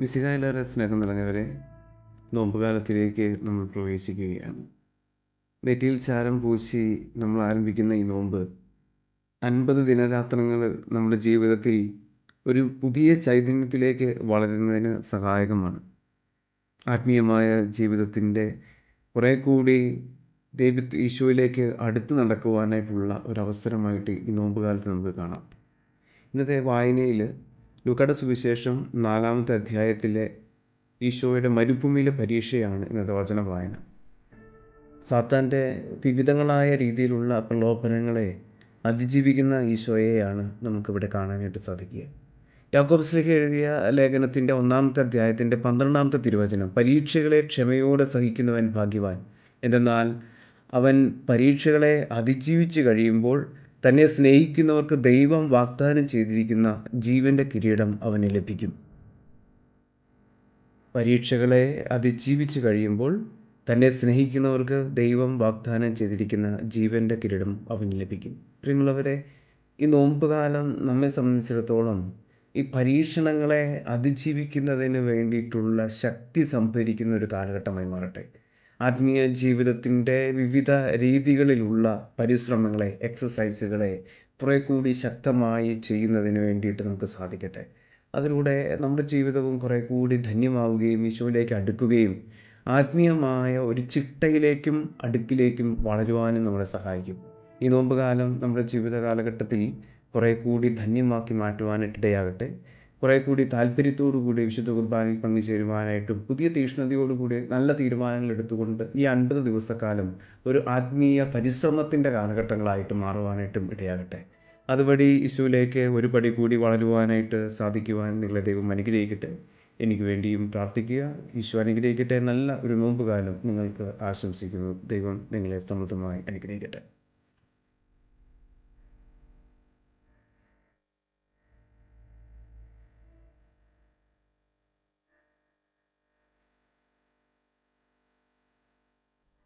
മിശിഹായിലേറെ സ്നേഹം നിറഞ്ഞവരെ നോമ്പുകാലത്തിലേക്ക് നമ്മൾ പ്രവേശിക്കുകയാണ്. നെറ്റിയിൽ ചാരം പൂശി നമ്മൾ ആരംഭിക്കുന്ന ഈ നോമ്പ് അൻപത് ദിനരാത്രങ്ങൾ നമ്മുടെ ജീവിതത്തിൽ ഒരു പുതിയ ചൈതന്യത്തിലേക്ക് വളരുന്നതിന് സഹായകമാണ്. ആത്മീയമായ ജീവിതത്തിന്റെ കുറേ കൂടി ദൈവ ഈശോയിലേക്ക് അടുത്ത് നടക്കുവാനായിട്ടുള്ള ഒരവസരമായിട്ട് ഈ നോമ്പുകാലത്ത് നമുക്ക് കാണാം. ഇന്നത്തെ വായനയിൽ ലൂക്കയുടെ സുവിശേഷം നാലാമത്തെ അധ്യായത്തിലെ ഈശോയുടെ മരുഭൂമിയിലെ പരീക്ഷയാണ് ഇന്നത്തെ വചന വായന സാത്താന്റെ വിവിധങ്ങളായ രീതിയിലുള്ള പ്രലോഭനങ്ങളെ അതിജീവിക്കുന്ന ഈശോയെയാണ് നമുക്കിവിടെ കാണാനായിട്ട് സാധിക്കുക. യാക്കോബ്സിലേക്ക് എഴുതിയ ലേഖനത്തിന്റെ ഒന്നാമത്തെ അധ്യായത്തിന്റെ പന്ത്രണ്ടാമത്തെ തിരുവചനം പരീക്ഷകളെ ക്ഷമയോടെ സഹിക്കുന്നവൻ ഭാഗ്യവാൻ. എന്തെന്നാൽ അവൻ പരീക്ഷകളെ അതിജീവിച്ച് കഴിയുമ്പോൾ തന്നെ സ്നേഹിക്കുന്നവർക്ക് ദൈവം വാഗ്ദാനം ചെയ്തിരിക്കുന്ന ജീവന്റെ കിരീടം അവന് ലഭിക്കും. പരീക്ഷകളെ അതിജീവിച്ച് കഴിയുമ്പോൾ തന്നെ സ്നേഹിക്കുന്നവർക്ക് ദൈവം വാഗ്ദാനം ചെയ്തിരിക്കുന്ന ജീവന്റെ കിരീടം അവന് ലഭിക്കും. പ്രിയമുള്ളവരെ ഈ നോമ്പുകാലം നമ്മെ സംബന്ധിച്ചിടത്തോളം ഈ പരീക്ഷണങ്ങളെ അതിജീവിക്കുന്നതിന് വേണ്ടിയിട്ടുള്ള ശക്തി സംഭരിക്കുന്ന ഒരു കാലഘട്ടമായി മാറട്ടെ. ആത്മീയ ജീവിതത്തിന്റെ വിവിധ രീതികളിലുള്ള പരിശ്രമങ്ങളെ എക്സസൈസുകളെ കുറേ കൂടി ശക്തമായി ചെയ്യുന്നതിന് വേണ്ടിയിട്ട് നമുക്ക് സാധിക്കട്ടെ. അതിലൂടെ നമ്മുടെ ജീവിതവും കുറേ കൂടി ധന്യമാവുകയും ഈശോയിലേക്ക് അടുക്കുകയും ആത്മീയമായ ഒരു ചിട്ടയിലേക്കും അടുക്കിലേക്കും വളരുവാനും നമ്മളെ സഹായിക്കും. ഈ നോമ്പുകാലം നമ്മുടെ ജീവിത കാലഘട്ടത്തിൽ കുറേ കൂടി ധന്യമാക്കി മാറ്റുവാനിടയാകട്ടെ. കുറേ കൂടി താല്പര്യത്തോടു കൂടി വിശുദ്ധ കുർബാനയിൽ പങ്കുചേരുവാനായിട്ടും പുതിയ തീഷ്ണതയോടുകൂടി നല്ല തീരുമാനങ്ങൾ എടുത്തുകൊണ്ട് ഈ അൻപത് ദിവസക്കാലം ഒരു ആത്മീയ പരിശ്രമത്തിന്റെ കാലഘട്ടങ്ങളായിട്ട് മാറുവാനായിട്ടും ഇടയാകട്ടെ. അതുവഴി യേശുവിലേക്ക് ഒരു പടി കൂടി വളരുവാനായിട്ട് സാധിക്കുവാൻ നിങ്ങളെ ദൈവം അനുഗ്രഹിക്കട്ടെ. എനിക്ക് വേണ്ടിയും പ്രാർത്ഥിക്കുക. ഈശോ അനുഗ്രഹിക്കട്ടെ. നല്ല ഒരു നോമ്പുകാലം നിങ്ങൾക്ക് ആശംസിക്കുന്നു. ദൈവം നിങ്ങളെ സമൃദ്ധമായി അനുഗ്രഹിക്കട്ടെ.